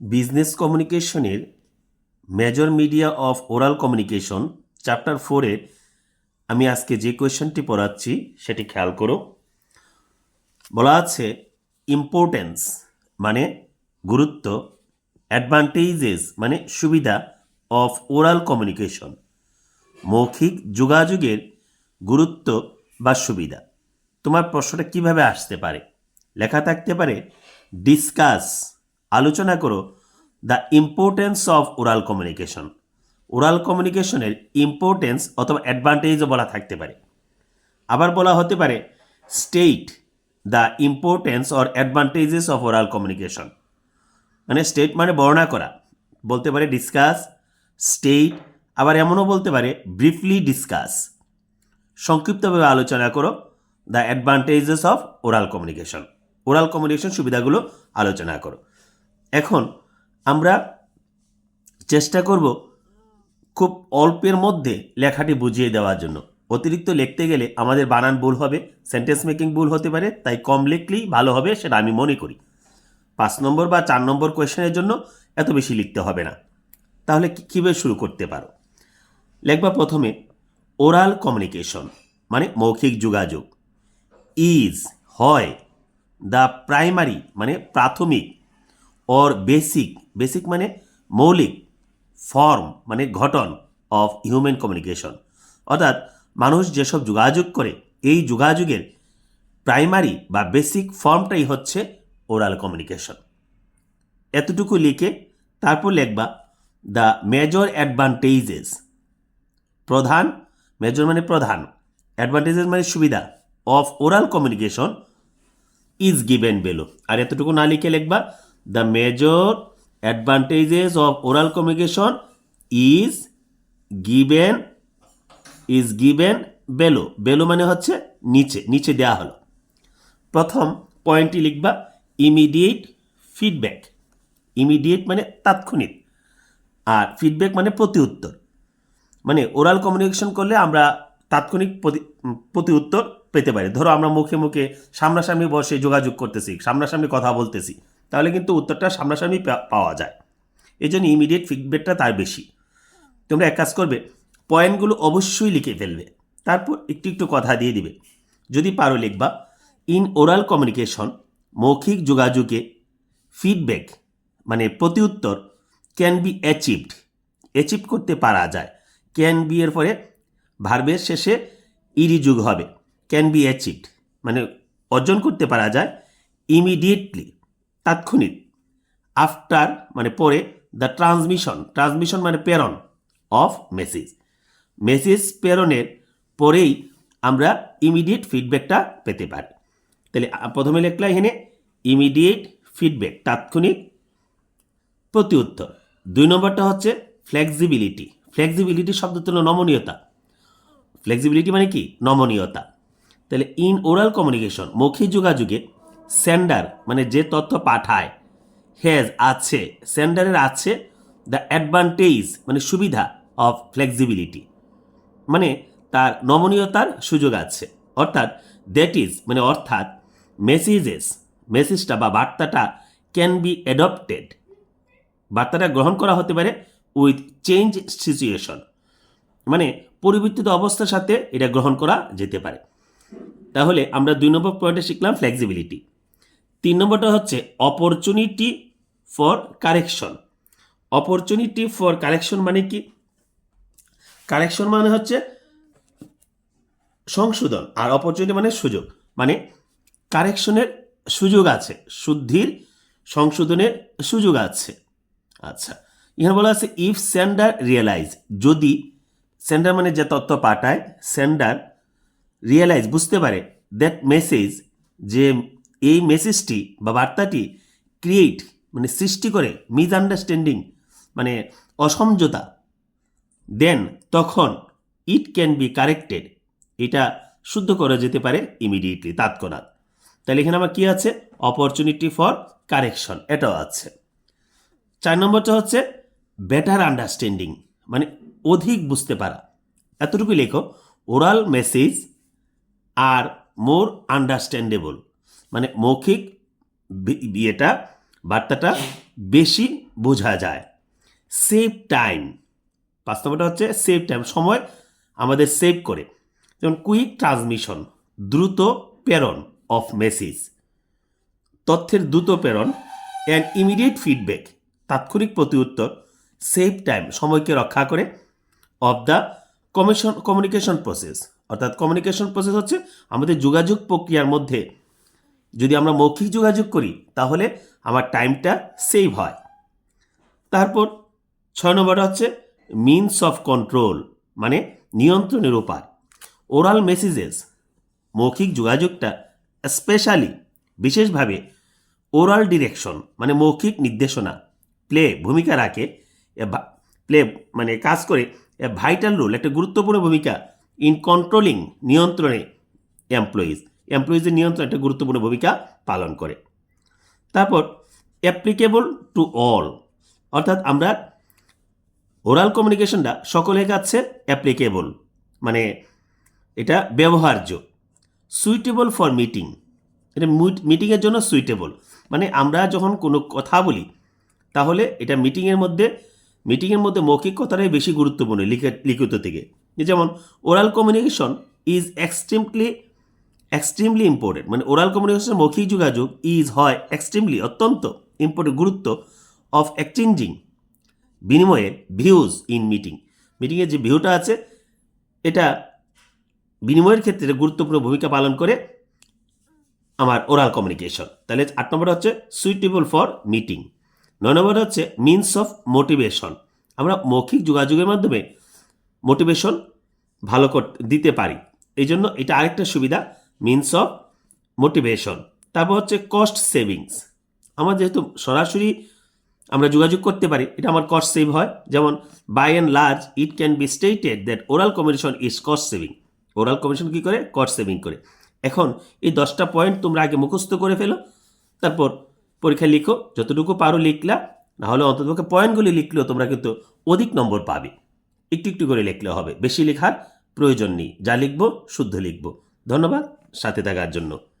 Business কমিউনিকেশনের major media of oral communication chapter ফোরে আমি আজকে যে কোয়েশ্চেনটি পড়াচ্ছি, সেটি খেয়াল করো। বলা আছে ইম্পর্টেন্স মানে গুরুত্ব অ্যাডভান্টেজেস মানে সুবিধা অফ ওরাল কমিউনিকেশন মৌখিক যোগাযোগের গুরুত্ব বা সুবিধা। তোমার প্রশ্নটা কীভাবে আসতে পারে? লেখা থাকতে পারে ডিসকাস আলোচনা করো the importance of oral communication oral কমিউনিকেশনের ইম্পর্টেন্স অথবা অ্যাডভান্টেজও বলা থাকতে পারে। আবার বলা হতে পারে state the importance or advantages of oral communication মানে স্টেট মানে বর্ণনা করা। বলতে পারে ডিসকাস স্টেট আবার এমনও বলতে পারে ব্রিফলি ডিসকাস সংক্ষিপ্তভাবে আলোচনা করো the advantages of oral communication oral communication সুবিধাগুলো আলোচনা করো। এখন আমরা চেষ্টা করব খুব অল্পের মধ্যে লেখাটি বুঝিয়ে দেওয়ার জন্য। অতিরিক্ত লিখতে গেলে আমাদের বানান ভুল হবে সেন্টেন্স মেকিং ভুল হতে পারে, তাই কম লিখলেই ভালো হবে সেটা আমি মনে করি। পাঁচ নম্বর বা চার নম্বর কোয়েশনের জন্য এত বেশি লিখতে হবে না। তাহলে কীভাবে শুরু করতে পারো? লেখবা প্রথমে ওরাল কমিউনিকেশন মানে মৌখিক যোগাযোগ ইজ হয় দ্য প্রাইমারি মানে প্রাথমিক অর বেসিক বেসিক মানে মৌলিক ফর্ম মানে ঘটন অফ হিউম্যান কমিউনিকেশন অর্থাৎ মানুষ যেসব যোগাযোগ করে, এই যোগাযোগের প্রাইমারি বা বেসিক ফর্মটাই হচ্ছে ওরাল কমিউনিকেশন এতটুকু লিখে তারপর লিখবা দ্য মেজর অ্যাডভান্টেজেস প্রধান মেজর মানে প্রধান অ্যাডভান্টেজেস মানে সুবিধা of oral communication is given below আর এতটুকু না লিখে লিখবা the major advantages of oral communication is given is given below below মানে হচ্ছে নিচে নিচে দেওয়া হলো। প্রথম পয়েন্টটি লিখবা ইমিডিয়েট ফিডব্যাক ইমিডিয়েট মানে তাৎক্ষণিক। আর ফিডব্যাক মানে প্রতি উত্তর মানে ওরাল কমিউনিকেশন করলে আমরা তাৎক্ষণিক প্রতি- উম, উত্তর পেতে পারি। ধরো আমরা মুখে মুখে সামনাসামনি বসে যোগাযোগ করতেছি সামনাসামনি কথা বলতেছি। তাহলে কিন্তু উত্তরটা সামনাসামনি পাওয়া যায়। এই জন্য ইমিডিয়েট ফিডব্যাকটা তার বেশি। তোমরা এক কাজ করবে পয়েন্টগুলো অবশ্যই লিখে ফেলবে। তারপর একটু একটু কথা দিয়ে দিবে। যদি পারো লিখবা ইন ওরাল কমিউনিকেশন মৌখিক যোগাযোগে ফিডব্যাক মানে প্রতিউত্তর ক্যান বি অ্যাচিভড অ্যাচিভ করতে পারা যায়। ক্যান বি এর পরে ভার্বের শেষে ইরি যুগ হবে। ক্যান বি অ্যাচিভড মানে অর্জন করতে পারা যায় ইমিডিয়েটলি তাৎক্ষণিক। আফটার মানে পরে দ্য ট্রান্সমিশন ট্রান্সমিশন মানে প্রেরণ অফ মেসেজ মেসেজ প্রেরণের পরেই আমরা ইমিডিয়েট ফিডব্যাকটা পেতে পারি। তাহলে প্রথমে লিখলা এখানে ইমিডিয়েট ফিডব্যাক তাৎক্ষণিক প্রতি উত্তর দুই নম্বরটা হচ্ছে ফ্লেক্সিবিলিটি ফ্লেক্সিবিলিটি শব্দ তুলো নমনীয়তা। ফ্লেক্সিবিলিটি মানে কি? নমনীয়তা। তাহলে ইন ওরাল কমিউনিকেশন মৌখিক যোগাযোগে সেন্ডার মানে যে তথ্য পাঠায় হ্যাজ আছে। সেন্ডারের আছে দ্য অ্যাডভান্টেজ মানে সুবিধা অফ ফ্লেক্সিবিলিটি মানে তার নমনীয়তার সুযোগ আছে। অর্থাৎ দ্যাট ইজ মানে অর্থাৎ মেসেজেস মেসেজটা বা বার্তাটা ক্যান বি অ্যাডপ্টেড বার্তাটা গ্রহণ করা হতে পারে উইথ চেঞ্জ সিচুয়েশন মানে পরিবর্তিত অবস্থার সাথে এটা গ্রহণ করা যেতে পারে। তাহলে আমরা দুই নম্বর পয়েন্টে শিখলাম ফ্লেক্সিবিলিটি তিন নম্বরটা হচ্ছে opportunity for correction opportunity for correction মানে কি? কারেকশন মানে হচ্ছে সংশোধন আর অপরচুনিটি মানে সুযোগ। মানে কারেকশনের সুযোগ আছে, শুদ্ধির সংশোধনের সুযোগ আছে। আচ্ছা এখানে বলা আছে ইফ সেন্ডার রিয়েলাইজ যদি সেন্ডার মানে যে তথ্য পাঠায় সেন্ডার রিয়েলাইজ বুঝতে পারে দ্যাট মেসেজ যে এই মেসেজটি বা বার্তাটি ক্রিয়েট মানে সৃষ্টি করে মিস আন্ডারস্ট্যান্ডিং মানে অসমঝোতা দেন তখন ইট ক্যান বি কারেক্টেড এটা শুদ্ধ করা যেতে পারে ইমিডিয়েটলি তৎক্ষণাৎ। তাহলে এখানে আমার কী আছে? অপরচুনিটি ফর কারেকশন এটাও আছে। চার নম্বরটা হচ্ছে বেটার আন্ডারস্ট্যান্ডিং মানে অধিক বুঝতে পারা। এতটুকুই লেখো oral message are more understandable মানে মৌখিক বিয়েটা বার্তাটা বেশি বোঝা যায়। Save time. বাস্তবটা হচ্ছে সেভ টাইম, সময় আমাদের সেভ করে। যেমন কুইক ট্রান্সমিশন, দ্রুত প্রেরণ অফ মেসেজ, তথ্যের দ্রুত প্রেরণ, অ্যান্ড ইমিডিয়েট ফিডব্যাক, তাৎক্ষণিক প্রতিউত্তর, সেভ টাইম, সময়কে রক্ষা করে, of the commission communication process. অর্থাৎ কমিউনিকেশন প্রসেস হচ্ছে আমাদের যোগাযোগ প্রক্রিয়ার মধ্যে যদি আমরা মৌখিক যোগাযোগ করি, তাহলে আমার টাইমটা সেভ হয়। তারপর ছয় নম্বরটা হচ্ছে মিনস অফ কন্ট্রোল মানে নিয়ন্ত্রণের উপায়। ওরাল মেসেজেস মৌখিক যোগাযোগটা স্পেশালি বিশেষভাবে ওরাল ডিরেকশন মানে মৌখিক নির্দেশনা প্লে ভূমিকা রাখে প্লে মানে কাজ করে, এ ভাইটাল রোল একটা গুরুত্বপূর্ণ ভূমিকা ইন কন্ট্রোলিং নিয়ন্ত্রণে এমপ্লয়িজ এমপ্লয়িজের নিয়ন্ত্রণ একটা গুরুত্বপূর্ণ ভূমিকা পালন করে। তারপর অ্যাপ্লিকেবল টু অল অর্থাৎ আমরা ওরাল কমিউনিকেশনটা সকলের কাছে অ্যাপ্লিকেবল মানে এটা ব্যবহার্য সুইটেবল ফর মিটিং এটা মিটিংয়ের জন্য সুইটেবল মানে আমরা যখন কোনো কথা বলি, তাহলে এটা মিটিংয়ের মধ্যে মিটিংয়ের মধ্যে মৌখিক কথাটাই বেশি গুরুত্বপূর্ণ লিখে- লিখিত থেকে। যেমন oral communication is extremely extremely important মানে ওরাল কমিউনিকেশন মৌখিক যোগাযোগ ইজ হয় এক্সট্রিমলি অত্যন্ত ইম্পর্টেন্ট গুরুত্ব অফ এক্সচেঞ্জিং বিনিময়ে ভিউজ ইন মিটিং মিটিংয়ের যে ভিউটা আছে, এটা বিনিময়ের ক্ষেত্রে গুরুত্বপূর্ণ ভূমিকা পালন করে আমার ওরাল কমিউনিকেশন তাহলে আট নম্বর হচ্ছে সুইটেবল ফর মিটিং নয় নম্বর হচ্ছে মিনস অফ মোটিভেশন আমরা মৌখিক যোগাযোগের মাধ্যমে মোটিভেশন ভালো দিতে পারি। এই জন্য এটা আরেকটা সুবিধা। মিনস অফ মোটিভেশন তারপর হচ্ছে কস্ট সেভিংস আমার যেহেতু সরাসরি আমরা যোগাযোগ করতে পারি, এটা আমার কস্ট সেভ হয়। যেমন by and large it can be stated that oral communication is cost saving oral communication কী করে? কস্ট সেভিং করে। এখন, এই দশটা পয়েন্ট তোমরা আগে মুখস্থ করে ফেলো। তারপর পরীক্ষা লিখো, যতটুকু পারো লিখলা না হলে অন্ততপক্ষে পয়েন্টগুলি লিখলেও তোমরা কিন্তু অধিক নম্বর পাবে। একটু একটু করে লিখলে হবে। বেশি লেখার প্রয়োজন নেই। যা লিখব, শুদ্ধ লিখব। ধন্যবাদ। সাথে থাকার জন্য।